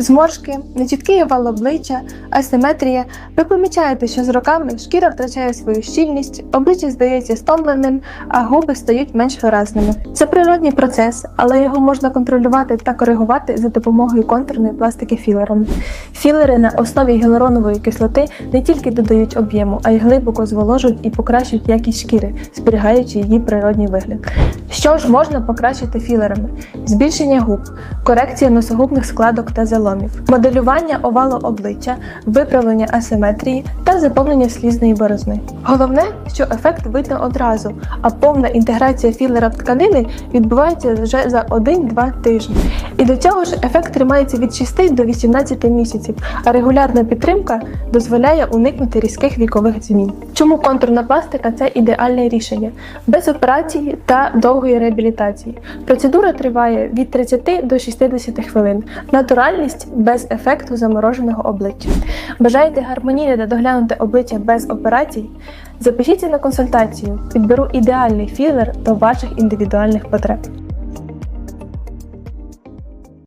Зморшки, нечіткий овал обличчя, асиметрія. Ви помічаєте, що з роками шкіра втрачає свою щільність, обличчя здається стомленим, а губи стають менш виразними. Це природній процес, але його можна контролювати та коригувати за допомогою контурної пластики філером. Філери на основі гіалуронової кислоти не тільки додають об'єму, а й глибоко зволожують і покращують якість шкіри, зберігаючи її природній вигляд. Що ж можна покращити філерами? Збільшення губ, корекція носогубних складок та заломів, моделювання овалу обличчя, виправлення асиметрії та заповнення слізної борозни. Головне, що ефект видно одразу, а повна інтеграція філера в тканини відбувається вже за 1-2 тижні. І до цього ж ефект тримається від 6 до 18 місяців, а регулярна підтримка дозволяє уникнути різких вікових змін. Чому контурна пластика це ідеальне рішення без операції та довгої реабілітації. Процедура триває від 30 до 60 хвилин. Натуральність без ефекту замороженого обличчя. Бажаєте гармонійне та доглянути обличчя без операцій? Запишіться на консультацію. Підберу ідеальний філер до ваших індивідуальних потреб.